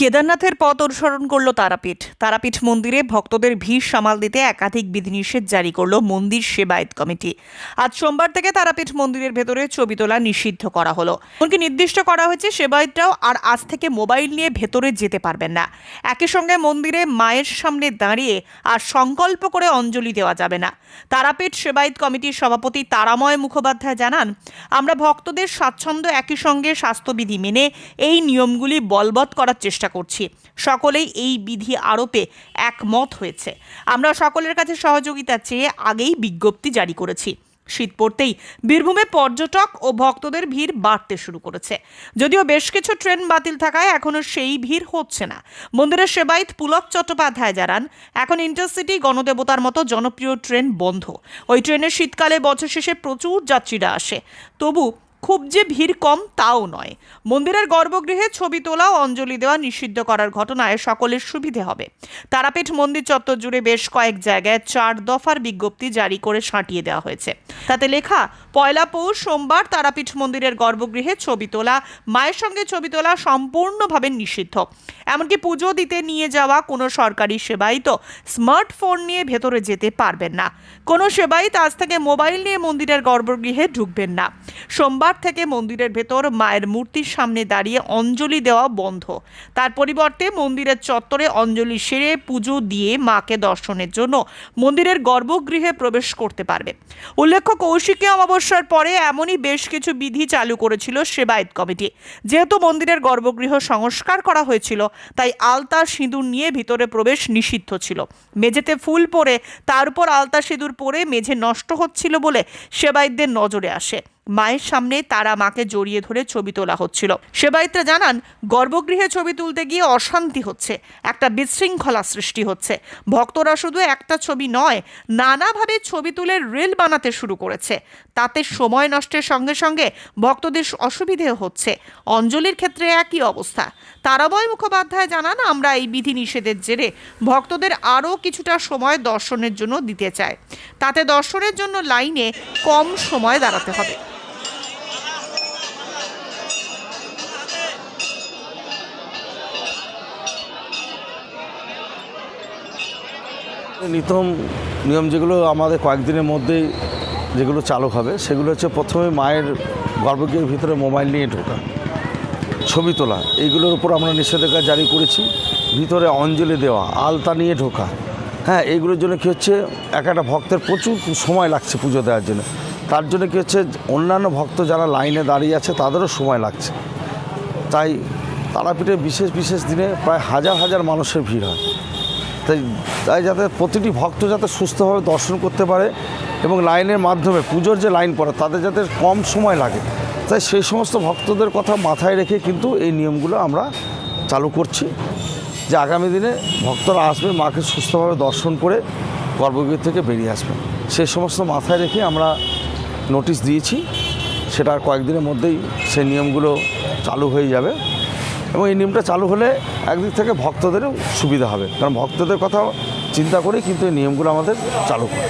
কেদারনাথের পথ অনুসরণ করল তারাপীঠ। তারাপীঠ মন্দিরে ভক্তদের ভিড় সামাল দিতে একাধিক বিধিনিষেধ জারি করল মন্দির সেবায়ত কমিটি। আজ সোমবার থেকে তারাপীঠ মন্দিরের ভেতরে ছবি তোলা নিষিদ্ধ করা হলো। এমনকি নির্দিষ্ট করা হয়েছে সেবায়তরাও আর আজ থেকে মোবাইল নিয়ে ভেতরে যেতে পারবেন না। একই সঙ্গে মন্দিরে মায়ের সামনে দাঁড়িয়ে আর সংকল্প করে অঞ্জলি দেওয়া যাবে না। তারাপীঠ সেবায়ত কমিটির সভাপতি তারাময় মুখোপাধ্যায় জানান, আমরা ভক্তদের স্বাচ্ছন্দ্য একই সঙ্গে স্বাস্থ্যবিধি মেনে এই নিয়মগুলি বলবৎ করার চেষ্টা করছি। সকলেই এই বিধি আরোপে একমত হয়েছে। আমরা সকলের কাছে সহযোগিতা চেয়ে আগেই বিজ্ঞপ্তি জারি করেছি। শীত পড়তেই বীরভূমে পর্যটক ও ভক্তদের ভিড় বাড়তে শুরু করেছে। যদিও বেশ কিছু ট্রেন বাতিল থাকায় এখনও সেই ভিড় হচ্ছে না। মন্দিরের সেবায়ত পুলক চট্টোপাধ্যায় জানান, এখন ইন্টারসিটি গণদেবতার মতো জনপ্রিয় ট্রেন বন্ধ। ওই ট্রেনে শীতকালে বছর শেষে প্রচুর যাত্রীরা আসে। তবু খুব যে ভিড় কম তাও নয়। মন্দিরের গর্ভগৃহে ছবি তোলা ও অঞ্জলি দেওয়া নিষিদ্ধ করার ঘটনায় সকলের সুবিধে হবে। তারাপীঠ মন্দির চত্বর জুড়ে বেশ কয়েক জায়গায় চার দফার বিজ্ঞপ্তি জারি করে সাঁটিয়ে দেওয়া হয়েছে। তাতে লেখা, পয়লা পৌষ সোমবার তারাপীঠ মন্দিরের গর্ভগৃহে ছবি তোলা, মায়ের সঙ্গে ছবি তোলা সম্পূর্ণভাবে নিষিদ্ধ। এমনকি পুজো দিতে নিয়ে যাওয়া কোনো সরকারি সেবায়িত স্মার্টফোন নিয়ে ভেতরে যেতে পারবেন না। কোনো সেবায়িত আজ থেকে মোবাইল নিয়ে মন্দিরের গর্ভগৃহে ঢুকবেন না। সোমবার থেকে মন্দিরের ভেতর মায়ের মূর্তির সামনে দাঁড়িয়ে অঞ্জলি দেওয়া বন্ধ। তার পরিবর্তে মন্দিরের চত্বরে অঞ্জলি সেরে পুজো দিয়ে মাকে দর্শনের জন্য মন্দিরের গর্ভগৃহে প্রবেশ করতে পারবে। উল্লেখ্য, কৌশিকী অমাবস্যার পরে এমনই বেশ কিছু বিধি চালু করেছিল সেবায়ত কমিটি। যেহেতু মন্দিরের গর্ভগৃহ সংস্কার করা হয়েছিল, তাই আলতা সিঁদুর নিয়ে ভিতরে প্রবেশ নিষিদ্ধ ছিল। মেঝেতে ফুল পরে তার উপর আলতা সিঁদুর পরে মেঝে নষ্ট হচ্ছিল বলে সেবায়তদের নজরে আসে। মায়ের সামনে তারা মাকে জড়িয়ে ধরে ছবি তোলা হচ্ছিল। সেবায়িতরা জানান, গর্ভগৃহে ছবি তুলতে গিয়ে অশান্তি হচ্ছে, একটা বিশৃঙ্খলা সৃষ্টি হচ্ছে। ভক্তরা শুধু একটা ছবি নয়, নানাভাবে ছবি তুলে রিল বানাতে শুরু করেছে। তাতে সময় নষ্টের সঙ্গে সঙ্গে ভক্তদের অসুবিধে হচ্ছে। অঞ্জলির ক্ষেত্রে একই অবস্থা। তারাবয় মুখোপাধ্যায় জানান, আমরা এই বিধি নিষেধের জেরে ভক্তদের আরও কিছুটা সময় দর্শনের জন্য দিতে চায় তাতে দর্শনের জন্য লাইনে কম সময় দাঁড়াতে হবে। নিতম নিয়ম যেগুলো আমাদের কয়েকদিনের মধ্যেই যেগুলো চালু হবে, সেগুলো হচ্ছে প্রথমে মায়ের গর্ভগৃহের ভিতরে মোবাইল নিয়ে ঢোকা, ছবি তোলা, এইগুলোর উপর আমরা নিষেধাজ্ঞা জারি করেছি। ভিতরে অঞ্জলি দেওয়া, আলতা নিয়ে ঢোকা হ্যাঁ এইগুলোর জন্য কী হচ্ছে, এক একটা ভক্তের প্রচুর সময় লাগছে পুজো দেওয়ার জন্য। তার জন্য কী হচ্ছে, অন্যান্য ভক্ত যারা লাইনে দাঁড়িয়ে আছে, তাদেরও সময় লাগছে। তাই তারাপীঠে বিশেষ বিশেষ দিনে প্রায় হাজার হাজার মানুষের ভিড় হয়। তাই তাই যাতে প্রতিটি ভক্ত যাতে সুস্থভাবে দর্শন করতে পারে এবং লাইনের মাধ্যমে, পুজোর যে লাইন পড়ে, তাদের যাতে কম সময় লাগে। তাই সেই সমস্ত ভক্তদের কথা মাথায় রেখে কিন্তু এই নিয়মগুলো আমরা চালু করছি যে আগামী দিনে ভক্তরা আসবে, মাকে সুস্থভাবে দর্শন করে গর্ভগৃহ থেকে বেরিয়ে আসবে। সেই সমস্ত মাথায় রেখে আমরা নোটিশ দিয়েছি। সেটা কয়েকদিনের মধ্যেই সেই নিয়মগুলো চালু হয়ে যাবে। এবং এই নিয়মটা চালু হলে একদিক থেকে ভক্তদেরও সুবিধা হবে। কারণ ভক্তদের কথা চিন্তা করেই কিন্তু এই নিয়মগুলো আমাদের চালু করে।